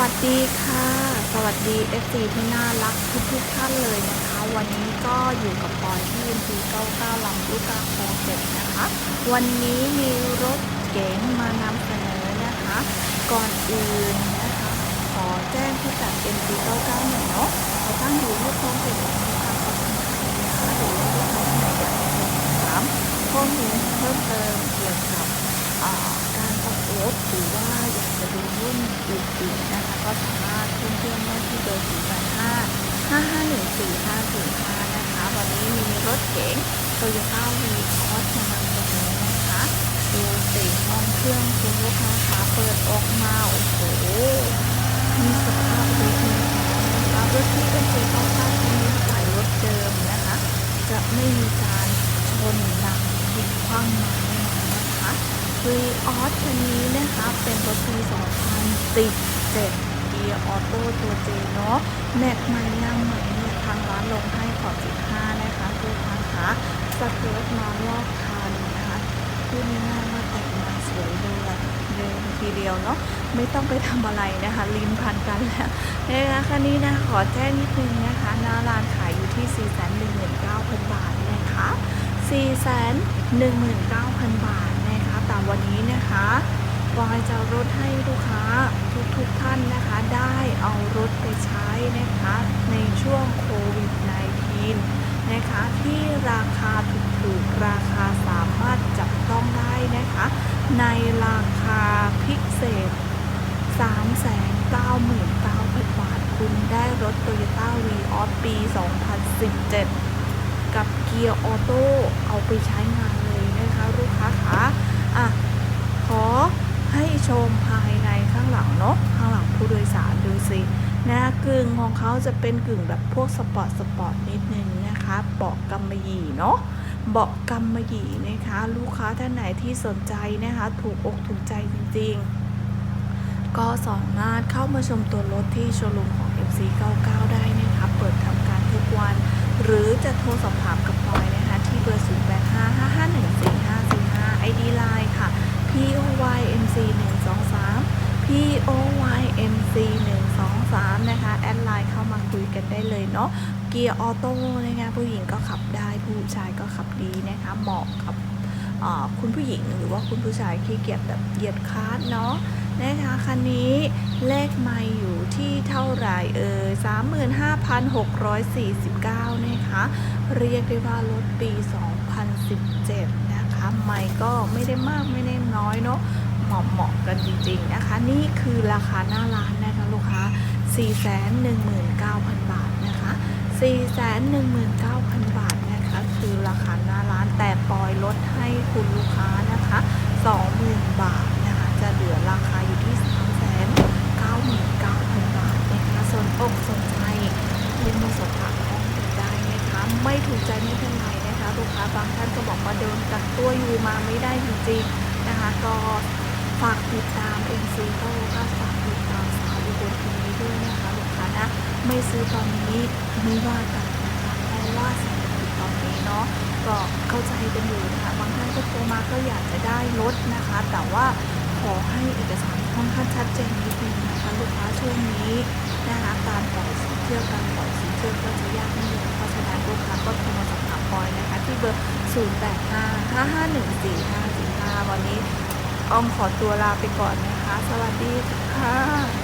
วัสดีค่ะ สวัสดี FC ที่น่ารักทุกทุกท่านเลยนะคะ วันนี้ก็อยู่กับปอยที่ NC 99ลำลูกกาโคเจ็ดนะคะ วันนี้มีรถเก๋งมานำเสนอนะคะ ก่อนอื่นนะคะ ขอแจ้งพิกัด NC 99หน่อยเนาะเราตั้งอยู่ที่คองเจ็ดนะคะขอบคุณค่ะหรือว่าลูกค้าท่านไหนอยากจะสอบถามข้อมูลเพิ่มเติมเกี่ยวกับอ่าการออกรถหรือว่าอยากจะดูรุ่นอื่นๆนะ ก็สามารถเพิ่มเพื่อนได้ที่เบอร์0 8 5 5 5 1 4 5 0 5นะคะวันนี้มีรถเก๋งโตโยต้าวีคอสมานำเสนอนะคะดูสีห้องเครื่องคุณลูกค้าขาเปิดออกมาโอ้โหมีสภาพดีนะคะรถที่เป็นสีขาวๆคันนี้ใส่รถเดิมนะคะ จะไม่มีการชนหนักพลิคว่ำมาแน่นอนนะคะรีออสคันนี้นะคะเป็นรถปี 2017เกียร์ออโต้ตัวเจเนาะแม็กใหม่ย่างใหม่เนี่ยทางร้านลงให้ขอบ15นะคะคือทางขาสเกิร์ตมารอบคันนะคะพูดง่ายๆว่าแต่งมาสวยเลยเดินทีเดียวเนาะไม่ต้องไปทำอะไรนะคะลิ้นพันกันแล้วนะคะคันนี้นะขอแจ้งนิดนึงนะคะหน้าร้านขายอยู่ที่419,000 บาทนะคะ419,000 บาทนะคะแต่วันนี้นะคะ ปอยจะลดให้ลูกค้าทุกๆท่านนะคะ ได้เอารถไปใช้นะคะในช่วงโควิด -19 นะคะที่ราคาถูกๆราคาสามารถจับต้องได้นะคะ ในราคาพิเศษ 399,000 บาท คุณได้รถ Toyota v ีออปี 2017 กับเกียร์ออโต้เอาไปใช้งาน ของเขาจะเป็นกึ่งแบบพวกสปอร์ตสปอร์ตนิดนึงนะคะเบาะกำมะหยี่เนาะเบาะกำมะหยี่นะคะ ลูกค้าท่านไหนที่สนใจนะคะ ถูกอกถูกใจจริงๆ ก็สามารถเข้ามาชมตัวรถที่โชว์รูมของ MC99 ได้นะคะ เปิดทำการทุกวัน หรือจะโทรสอบถามกับพลอยนะคะ ที่เบอร์ 0 8 5 5 5 1 4 5 4 5 ID Line ค่ะ p o y m c 1 2 3 p o y m c 1 3 นะคะ แอดไลน์เข้ามาคุยกันได้เลยเนาะเกียร์ออโต้นะคะผู้หญิงก็ขับได้ผู้ชายก็ขับดีนะคะ เหมาะกับคุณผู้หญิงหรือว่าคุณผู้ชายขี่เกียจแบบเหยียดคาร์ดเนาะนะคะคันนี้เลขไม่อยู่ที่เท่าไหร่เอ่ย35,649 นะคะ เรียกได้ว่ารถปี 2017 นะคะ ไม่ก็ไม่ได้มากไม่ได้น้อยเนาะ เหมาะเหมาะกันจริงๆนะคะ นี่คือราคาหน้าร้านนะคะลูกค้า 419,000 บาทนะคะ 419,000 บาทนะคะ คือราคาหน้าร้านแต่ปอยลดให้คุณลูกค้านะคะ 20,000 บาทนะคะ จะเหลือราคาอยู่ที่ 399,000 บาทนะคะสนอกสนใจเรียนมาสอบถามข้อมูลได้นะคะ ไม่ถูกใจไม่เป็นไรนะคะลูกค้าบางท่านก็บอกว่าโดนกักตัวอยู่มาไม่ได้จริงๆนะคะก็ NC ก็ก็ฝากติดตามสาวอุบลคนนี้ด้วยนะคะลูกค้านะไม่ซื้อตอนนี้ไม่ว่ากันนะคะเพราะว่าเศรษฐกิจตอนนี้เนาะก็เข้าใจกันอยู่นะคะบางท่านก็โทรมาก็อยากจะได้รถนะคะ แต่ว่าขอให้เอกสารค่อนข้างชัดเจนนิดนึงนะคะลูกค้าช่วงนี้นะคะการปล่อยสินเชื่อการปล่อยสินเชื่อก็จะยากนิดนึงเพราะฉะนั้นลูกค้าก็โทรมาสอบถามปอยนะคะที่เบอร์ 0 8 5 5 5 1 4 5 4 5 วันนี้ อมขอตัวลาไปก่อนนะคะ สวัสดีค่ะ